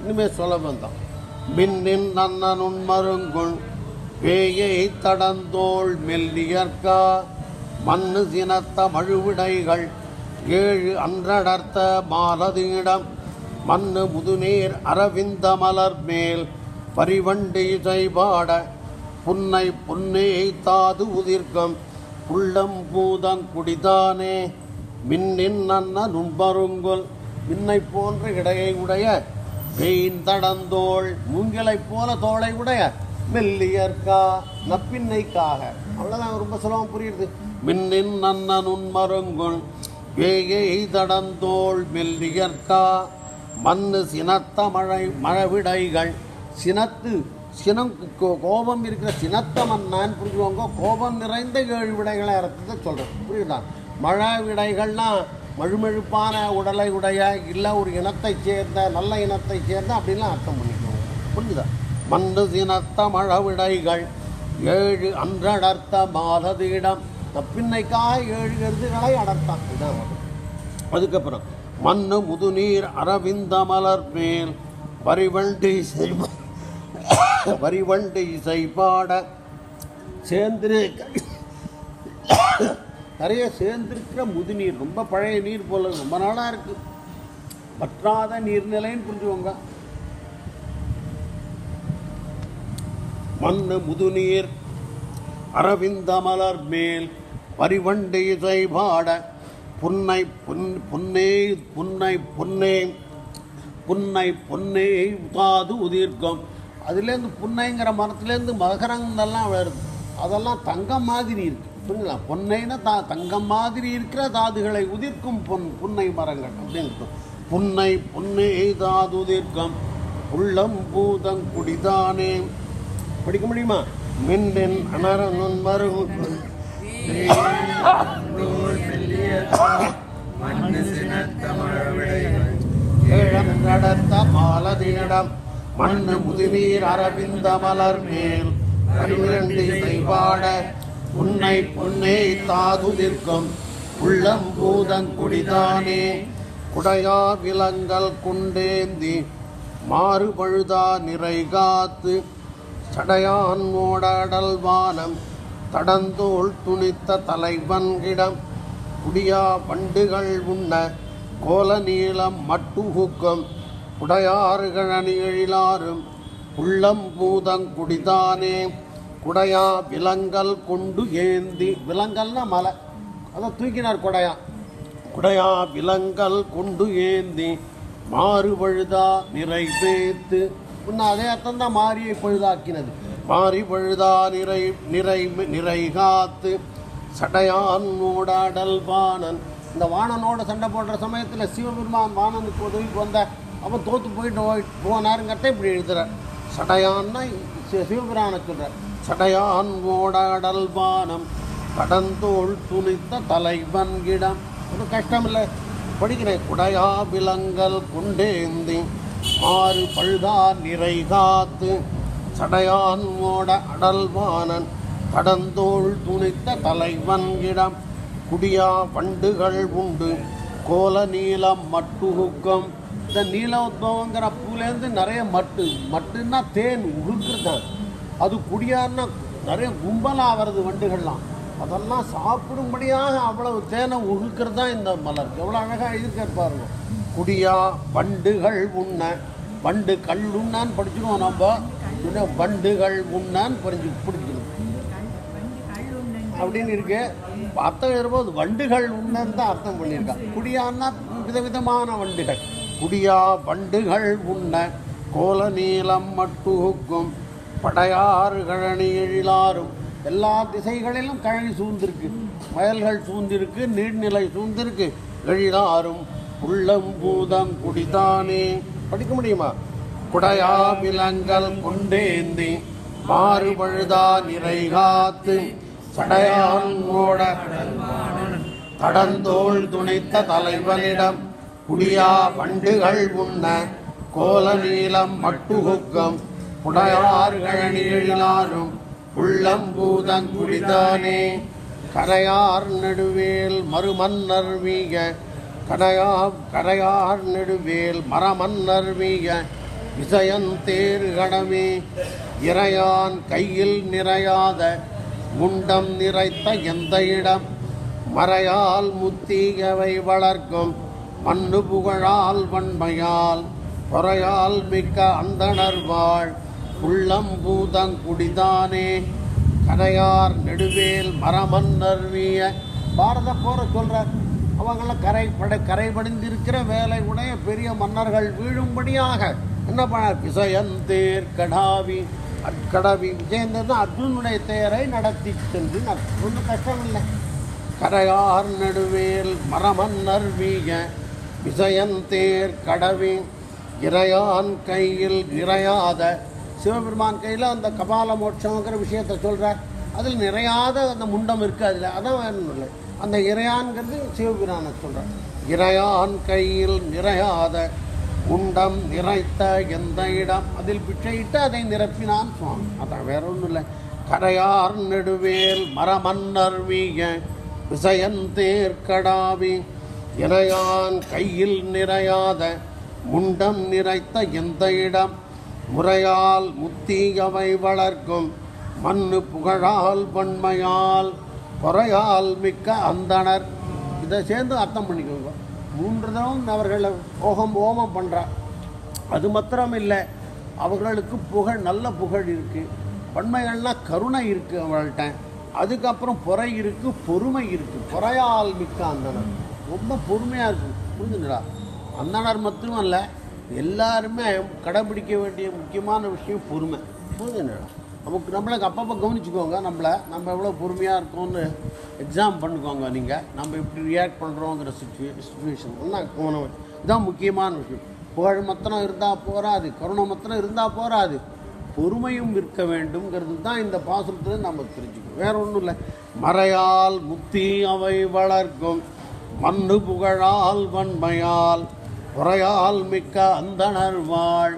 இனிமேல் சொல்ல வந்தான் மின்னின் நன்னனுன் மருங்குள் பேயை தடந்தோள் மெல்லியற்கா மண்ணு சினத்த மழுவிடைகள் ஏழு அன்றடர்த்த மாலதியிடம் மண்ணு முதுநீர் அரவிந்த மலர் மேல் பரிவண்டி செய்பாட புன்னை புன்னே தாது உதிர்க்கம் உள்ளம் பூதங் குடிதானே மின்னின் நன்ன நுண்பருங்குல் மின்னை போன்ற இடையை உடைய வெயின் தடந்தோள் மூங்கிலைப் போல தோளை உடைய மெல்லியற்கா நப்பின்னைக்காக. அவ்வளோதான் ரொம்ப சுலபம் புரியுது. மின்னின் நன்ன நுண்மருங்குள் வேயை தடந்தோள் மெல்லியற்கா மண்ணு சினத்த மழை மழவிடைகள். சினத்து சினம் கோ- கோபம் இருக்கிற சினத்த மன்னான்னு புரிஞ்சுக்கோங்க. கோபம் நிறைந்த ஏழு விடைகளை அர்த்தத்தை சொல்கிறேன் புரியுதா? மழை விடைகள்னால் மழுமெழுப்பான உடலை உடைய இல்லை ஒரு இனத்தைச் சேர்ந்த நல்ல இனத்தைச் சேர்ந்த அப்படின்லாம் அர்த்தம் பண்ணிக்கோங்க புரிஞ்சுதா? மண்ணு சினத்த மழவிடைகள் ஏழு அன்றடர்த்த மாததியிடம். தப்பின்னைக்காக ஏழு எருதுகளை அடர்த்தான் இதான் அதுக்கப்புறம் மண்ணு முதுநீர் அரவிந்த மலர் மேல். வரிவண்டி செய்வ வரிவண்டி இசைப்பாட சேர்ந்து நிறைய சேர்ந்திருக்கிற முதுநீர் ரொம்ப பழைய நீர் போல ரொம்ப நாளாக இருக்குது வற்றாத நீர்நிலைன்னு புரிஞ்சுக்கோங்க. மண்ணு முதுநீர் அரவிந்த மலர் மேல் பரிவண்டி இசை பாட புன்னை புன் புன்னே புன்னை புன்னே புன்னை பொன்னே உதாது உதிர்க்கும். அதுலேருந்து புன்னைங்கிற மரத்துலேருந்து மகரங்கள்லாம் வருது அதெல்லாம் தங்கம் மாதிரி இருக்குது புரியுங்களா பொன்னைன்னா தா தங்கம் மாதிரி இருக்கிற தாதுகளை உதிர்க்கும் பொன் புன்னை மரங்கள். அப்படின்னு புன்னை புன்னை தாது உதிர்க்கம். உள்ளம் பூதங் குடிதானே. படிக்க முடியுமா? மின்னின் அனரனுன் மருகு நடத்த மாலதினிடம் மண்ணு முதுநீர் அரவிந்த மலர் மேல். பன்னிரண்டு செய்வாட உன்னை பொன்னே தாதுதிர்க்கும் உள்ளம் பூதங் குடிதானே குடையா விலங்கல் குண்டேந்தி மாறுபழுதா நிறை காத்து சடையான் மோடடல் வானம் தடந்தோள் துணித்த தலைவன்கிடம் குடியா பண்டுகள் உண்ண கோல நீளம் மட்டுகுக்கும் குடையாறுகழனி எழிலாரும் உள்ளம் பூதங் குடிதானே. குடையா விலங்கல் கொண்டு ஏந்தி விலங்கல்னா மலை. அதான் தூக்கினார் குடையா. குடையா விலங்கல் கொண்டு ஏந்தி மாறு பழுதா நிறை இன்னும் அதே அர்த்தம் தான் மாரியை பழுதாக்கினது. மாறி பழுதா நிறை நிறை நிறை காத்து. சடையான் மூடாடல் வாணன். இந்த வாணனோட சண்டை போடுற சமயத்தில் சிவபெருமான் வாணனுக்கு உதவிக்கு வந்த அவன் தோத்து போயிட்டு போனாருங்கிறத இப்படி எழுதுறார். சடையான்னா சி- சிவபிரானை சொல்கிறார் சடையான் ஓடாடல் வானம் கடந்தோள் துணித்த தலைவன்கிடம் ஒரு கஷ்டம் இல்லை படிக்கிறேன் குடையா விலங்கல் குண்டேந்தி ஆறு பழுதா நிறை காத்து. சடையான் ஓட அடல்வானன் கடந்தோள் துணித்த தலைவன் இடம் குடியா வண்டுகள் உண்டு கோல நீலம் மட்டுகுக்கம் இந்த நீல உத்பவங்கிற பூலேருந்து நிறைய மட்டு. மட்டுன்னா தேன் உழுக்குறதான் அது குடியான்னா நிறைய கும்பலாக வருது வண்டுகள்லாம். அதெல்லாம் சாப்பிடும்படியாக அவ்வளவு தேனை உகுக்கிறது தான் இந்த மலர். எவ்வளோ அழகாக எழுதியிருக்காரு பாருங்க. குடியா வண்டுகள் உண்ண. வண்டு கல் உண்ணான்னு படிச்சிருவோம் நம்ம. இன்னும் வண்டுகள் உண்ணான்னு புரிஞ்சு பிடிச்சிடும் அப்படின்னு இருக்கு. அர்த்தம் எழுதும்போது வண்டுகள் உண்ணன்னு தான் அர்த்தம் பண்ணியிருக்கான் குடியான்னா விதவிதமான வண்டுகள். குடியா வண்டுகள் உண்ண. கோல நீளம் மட்டுகும் படையாறு கழனி எழிலாரும் எல்லா திசைகளிலும் கழனி சூழ்ந்திருக்கு. வயல்கள் சூழ்ந்திருக்கு நீர்நிலை சூழ்ந்திருக்கு. எழிலாரும் உள்ளம் பூதம் குடிதானே படிக்க முடியுமா? குடையா விலங்கல் கொண்டேந்தி மாறுபழுதா நிறை காத்து சடையான் ஓட தடந்தோள் துணைத்த தலைவனிடம் குடியா பண்டுகள் உண்ண கோல நீளம் மட்டுகுக்கம் புடையார்களி எழிலாரும் உள்ளம் பூதங் கரையார் நெடுவேல் மறுமன்னர் வீக கடையா கரையார் நெடுவேல் மரமன்னர் வீக விசயன் தேர் கடமே இறையான் கையில் நிறையாத முண்டம் நிறைத்த எந்த இடம்? மறையால் முத்தீகவை வளர்க்கும் மண்ணு புகழால் வன்மையால் பொறையால் மிக்க அந்தணர் வாழ். உள்ளம் பூதங்குடிதானே கரையார் நெடுவேல் மரமன்னர் வீய பாரத போரை சொல்கிறார் அவங்களாம் கரை படை கரை வேலை உடைய பெரிய மன்னர்கள் வீழும்படியாக என்ன பண்ணார்? விசயந்தேர் கடாவி அட்கடவி விஜயந்தர் தான் அர்ஜுனுடைய தேரை நடத்தி சென்று ஒன்றும் கஷ்டம் இல்லை கரையார் நடுவேல் மரமன்னர் வீய விசயந்தேர் கடவி இறையான் கையில் இறையாத சிவபெருமான் கையில் அந்த கபால மோட்சங்கிற விஷயத்தை சொல்கிறார் அதில் நிறையாத அந்த முண்டம் இருக்குது அதில். அதான் வேணும் இல்லை. அந்த இறையான்கிறது சிவபெருமான சொல்கிறார் இறையான் கையில் நிறையாத உண்டம் நிறைத்த எந்த இடம்? அதில் பிச்சையிட்டு அதை நிரப்பினான் சுவாமி. அதான் வேற ஒன்றும் இல்லை. கரையார் நெடுவேல் மரமன்னர் வீய விசயந்தேர்கடாவி இறையான் கையில் நிறையாத முண்டம் நிறைத்த எந்த இடம்? முறையால் முத்தீயவை வளர்க்கும் மண்ணு புகழால் பண்மையால் குறையால் மிக்க அந்தணர் இதை சேர்ந்து அர்த்தம் பண்ணிக்கோங்க. மூன்று தரம் அவர்களை ஓகம் ஓமம் பண்ணுறார் அது மாத்திரம் இல்லை அவர்களுக்கு புகழ் நல்ல புகழ் இருக்குது பண்மைகள்னால் கருணை இருக்குது அவங்கள்ட்ட அதுக்கப்புறம் பொறை இருக்குது பொறுமை இருக்குது பொறையால் மிக்க அந்தணர் ரொம்ப பொறுமையாக இருக்குது புரிஞ்சுங்களா அந்தணர் மட்டும் இல்லை எல்லாருமே கடைபிடிக்க வேண்டிய முக்கியமான விஷயம் பொறுமை. புரிஞ்சுங்களா நமக்கு நம்மளுக்கு அப்பப்போ கவனிச்சுக்கோங்க நம்மளை. நம்ம எவ்வளோ பொறுமையாக இருக்கோம்னு எக்ஸாம் பண்ணிக்கோங்க நீங்கள் நம்ம எப்படி ரியாக்ட் பண்ணுறோங்கிற சுச்சுவே சுச்சுவேஷன் கவனம். இதுதான் முக்கியமான விஷயம். புகழ் மத்தனம் இருந்தால் போராது கருணை மத்தனம் இருந்தால் போராது. பொறுமையும் இருக்க வேண்டும்ங்கிறது தான் இந்த பாசுரத்தில் நம்ம தெரிஞ்சுக்கணும். வேற ஒன்றும் இல்லை. மறையால் முத்தி அவை வளர்க்கும். மண்ணு புகழால் வன்மையால் பொறையால் மிக்க அந்தனர் வாழ்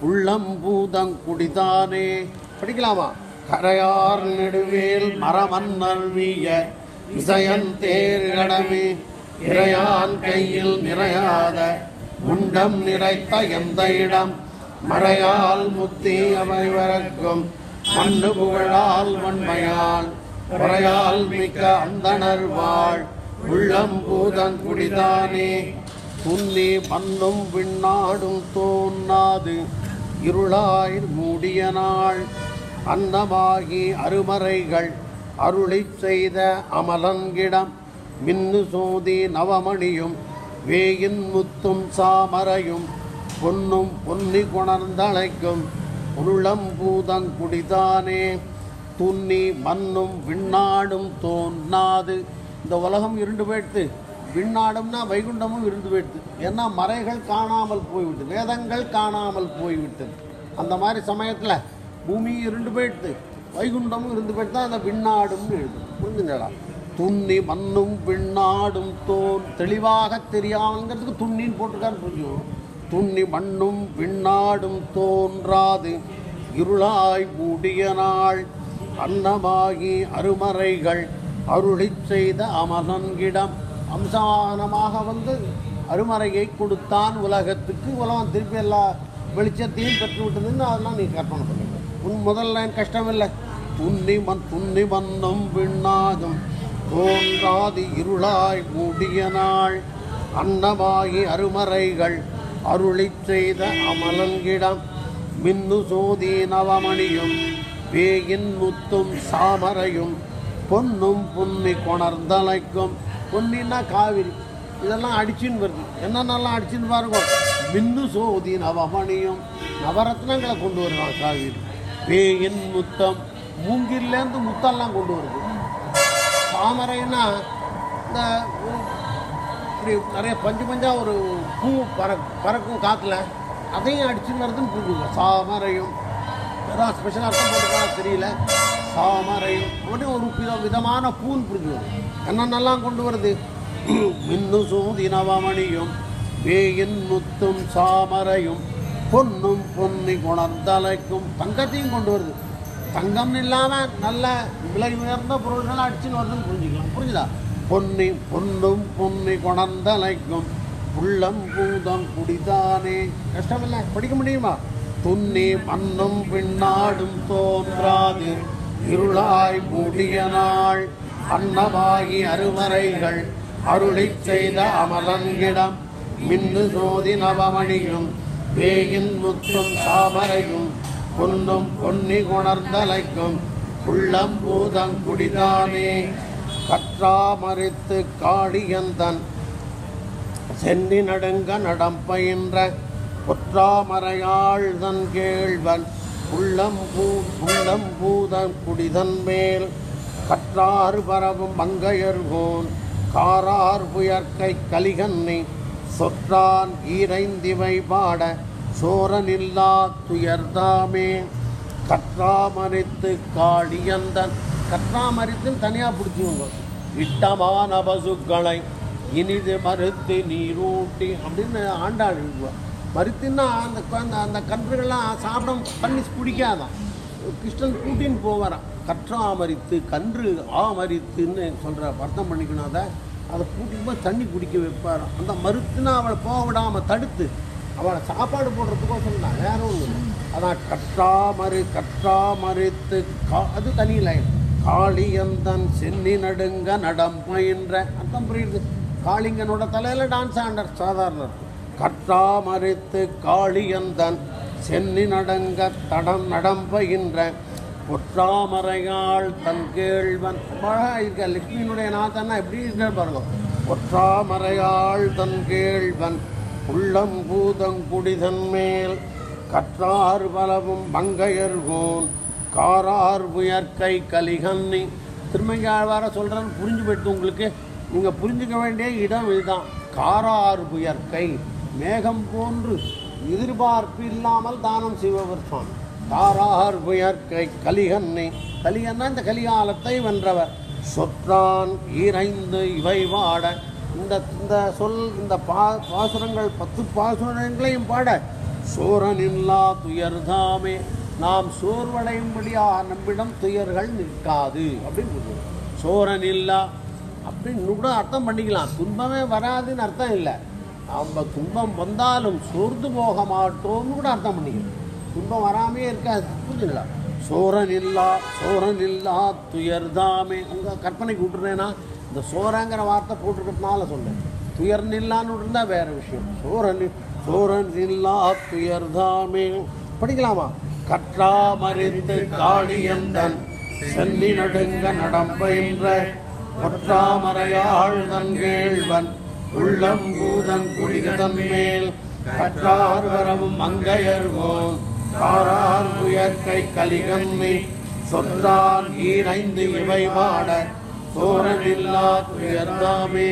உள்ளம் பூதங் குடிதானே. படிக்கலாமா? கரையார் நெடுவேல் மரமன்னர் இசையன் தேர் கடமே. இறையான் கையில் நிறையாத முண்டம் நிறைத்த எந்த இடம்? மறையால் முத்தி அவை வரக்கும் மண்ணு புகழால் வன்மையால். குறையால் மிக்க அந்தனர் வாழ் உள்ளம் பூதங் குடிதானே துன்னி விண்ணாடும் தோன்னாது. இருளாய் மூடிய நாள் அன்னமாகி அருமறைகள் அருளிச் செய்த அமலன்கிடம் மின்னு சோதி நவமணியும் வேயின் முத்தும் சாமரையும் பொன்னும் பொன்னி கொணர்ந்தழைக்கும் உள்ளம் பூதங்குடிதானே துன்னி மண்ணும் விண்ணாடும் தோன்னாது. இந்த உலகம் இருண்டு போயிடுத்து விண்ணாடும்னா வைகுண்டமும் இருந்து போயிடுது. ஏன்னா மறைகள் காணாமல் போய்விட்டு வேதங்கள் காணாமல் போய்விட்டது. அந்த மாதிரி சமயத்தில் பூமி இருந்து போயிடுது. வைகுண்டமும் இருந்து போயிட்டு தான் அந்த விண்ணாடும்னு எழுது புரிஞ்சுங்களா? துண்ணி மண்ணும் விண்ணாடும் தோன் தெளிவாக தெரியாமங்கிறதுக்கு துண்ணின்னு போட்டிருக்காரு புரிஞ்சுக்கணும் துண்ணி மண்ணும் விண்ணாடும் தோன்றாது. இருளாய் மூடிய நாள். அன்னமாகி அருமறைகள். அருளிச் செய்த அமலன்கிடம் அம்சமாக வந்து அருமறையை கொடுத்தான் உலகத்துக்கு. உலகம் திருப்பி எல்லா வெளிச்சத்தையும் பெற்று விட்டதுன்னு அதெல்லாம் நீ கற்பனை பண்ணுங்க உன் முதல் லைன் கஷ்டம் இல்லை துண்ணி மண் துண்ணி மன்னம் விண்ணாகும். தோன்றாது இருளாய் மூடிய நாள். அன்னமாகி அருமறைகள் அருளிச் செய்த அமலன்கிடம் மின்னு சோதி நவமணியும் பேயின் முத்தும் சாமரையும் பொன்னும் புன்னி கொணர்ந்தலைக்கும். பொன்னின்னா காவிரி. இதெல்லாம் அடிச்சுன்னு வருது. என்னென்னலாம் அடிச்சுன்னு பாருங்க. மின்னு சோதி நவமணியும் நவரத்னங்களை கொண்டு வருவான் காவிரி. வேயின் முத்தம் மூங்கிலேருந்து முத்தெல்லாம் கொண்டு வருது. தாமரைன்னா இந்த இப்படி நிறைய பஞ்சு பஞ்சாக ஒரு பூ பறக் பறக்கும் காற்றுல அதையும் அடிச்சுன்னு வருதுன்னு புரிஞ்சுங்க சாமரையும் ஏதாவது ஸ்பெஷல் அர்த்தம் போட்டுருக்கா தெரியல. சாமரையும் அப்படி ஒரு வித விதமான பூன்னு புரிஞ்சுக்கணும் என்னென்னலாம் கொண்டு வருது. மின்னு சூதினவமணியும் வேயின் முத்தும் சாமரையும் பொன்னும் பொன்னி குணர்ந்தலைக்கும் தங்கத்தையும் கொண்டு வருது. தங்கம்னு இல்லாமல் நல்ல விலை உயர்ந்த பொருள்கள் அடிச்சுன்னு வருதுன்னு புரிஞ்சுக்கலாம். புரிஞ்சுதா? பொன்னி பொன்னும் பொன்னி குணர்ந்தலைக்கும் உள்ளம் பூதம் குடிதானே. கஷ்டமில்லை படிக்க முடியுமா? துண்ணி மண்ணும் பின்னாடும் தோன்றாது. இருளாய் மூடிய நாள் அன்னமாகி அருமறைகள் அருளிச் செய்த அமலங்கிடம் மின்னு சோதி நவமணியும் வேயின் முத்தும் தாமரையும் பொன்னும் பொன்னி குணர்ந்தலைக்கும் உள்ளம் பூதம் குடிதானே கற்றாமறித்து காளியந்தன் சென்னி நடுங்க நடம் பயின்ற பொற்றாமரையாள் தன் கேள்வன் உள்ளம் பூ உள்ளம் பூதன் குடிதன்மேல் கற்றாறு பரவும் மங்கையர்கோன் காரார் புயற்கை கலிகன்னை சொற்றான் ஈரைந்திவை பாட. சோரனில்லா துயர்தாமே. கற்றாமரித்து காளியந்தன். கற்றாமரித்துன்னு தனியாக பிடிச்சிவங்க இட்டமான பசுக்களை இனிது மறுத்து நீரூட்டி அப்படின்னு ஆண்டாள் எழுதுவார் அந்த குழந்தை அந்த கன்றுகள்லாம் சாப்பிட பண்ணி குடிக்காதான். கிருஷ்ணன் கூட்டின்னு கற்றா கற்றாமரித்து கன்று ஆமரித்துன்னு சொல்கிற அர்த்தம் பண்ணிக்கணும் அதை. அதை கூட்டிட்டு போய் தண்ணி குடிக்க வைப்பாராம். அந்த மறுத்துனா அவளை போக விடாமல் தடுத்து அவளை சாப்பாடு போடுறதுக்கோ தான் வேற ஒன்றும் இல்லை. மறு கற்றா கற்றாமறுத்து கா அது தனி லைன். காளியந்தன் சென்னி நடுங்க நடம் பயின்ற. அர்த்தம் புரியுது? காளிங்கனோட தலையில் டான்ஸ் ஆண்டர் சாதாரண கற்றாமறித்து காளியந்தன் சென்னி நடங்க தடம் நடம் பயின்ற தன் கேழ்வன் ரொம்ப அழகா இருக்க லக்ஷ்மியினுடைய நாத்தன்னா எப்படி இருக்க பாருங்க. பொற்றாமரையாள் தன் கேழ்வன் உள்ளம் பூதம் குடிதன் மேல். கற்றார் பலவும் பங்கையர்கோன் காரார் புயற்கை கலிகன்னி திருமங்காழ்வார சொல்கிறேன்னு புரிஞ்சு போயிட்டு உங்களுக்கு. நீங்கள் புரிஞ்சுக்க வேண்டிய இடம் இதுதான். காரார் புயற்கை மேகம் போன்று எதிர்பார்ப்பு இல்லாமல் தானம் செய்பவர் சுவாமி காரார் புயற்கை கலிகன்னை கலிகன்னா இந்த கலிகாலத்தை வென்றவர். சொற்றான் ஈரைந்து இவை வாட. இந்த இந்த சொல் இந்த பா பாசுரங்கள் பத்து பாசுரங்களையும் பாட. சோரனில்லா துயர்தாமே நாம் சோர்வடையும்படியா நம்மிடம் துயர்கள் நிற்காது. அப்படின்னு சொல்லுவோம் சோரனில்லா அப்படின்னு கூட அர்த்தம் பண்ணிக்கலாம். துன்பமே வராதுன்னு அர்த்தம் இல்லை. நம்ம துன்பம் வந்தாலும் சோர்ந்து போக மாட்டோம்னு கூட அர்த்தம் பண்ணிக்கலாம் துன்பம் வராமே இருக்காது. புரிஞ்சுங்களா? சோரன் இல்லா சோரன் இல்லா துயர்தாமே உங்கள் கற்பனைக்கு விட்டுருந்தேன்னா இந்த சோரங்கிற வார்த்தை போட்டிருக்கிறதுனால சொல்லேன் துயர் நில்லான்னு இருந்தால் வேறு விஷயம். சோரன் சோரன் இல்லா துயர்தாமே படிக்கலாமா? கற்றாமறிந்து காளியந்தன் செல்லி நடுங்க நடம்பயின்ற ஒற்றாமறையாள் தன் கேள்வன். உள்ளம் பூதன் குடிகதன் மேல் கற்றார் வரவும் மங்கையர்கோன் காரார் உயர்கை கலிகம்மி சொற்றான் ஈரைந்து இவை வாட சோரனில்லா துயர்தாமே